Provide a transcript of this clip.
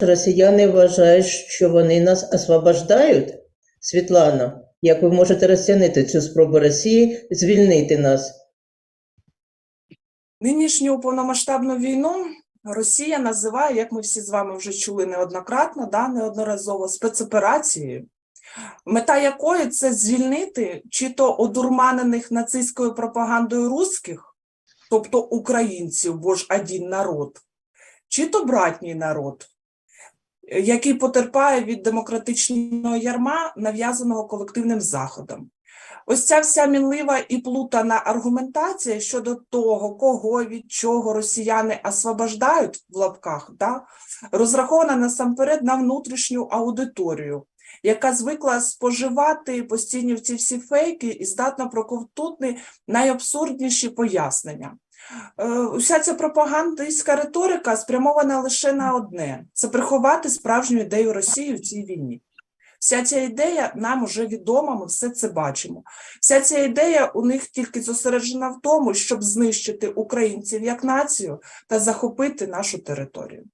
Росіяни вважають, що вони нас освобождають. Світлана, як ви можете розцінити цю спробу Росії звільнити нас? Нинішню повномасштабну війну Росія називає, як ми всі з вами вже чули неоднократно, да, неодноразово, спецоперацією, мета якої це звільнити чи то одурманених нацистською пропагандою русських, тобто українців, бо ж один народ, чи то братній народ, який потерпає від демократичного ярма, нав'язаного колективним заходом. Ось ця вся мінлива і плутана аргументація щодо того, кого від чого росіяни освобождають в лапках, да, розрахована насамперед на внутрішню аудиторію, яка звикла споживати постійні ці всі фейки і здатна проковтути найабсурдніші пояснення. Е, Уся ця пропагандистська риторика спрямована лише на одне: це приховати справжню ідею Росії в цій війні. Вся ця ідея нам уже відома, ми все це бачимо. Вся ця ідея у них тільки зосереджена в тому, щоб знищити українців як націю та захопити нашу територію.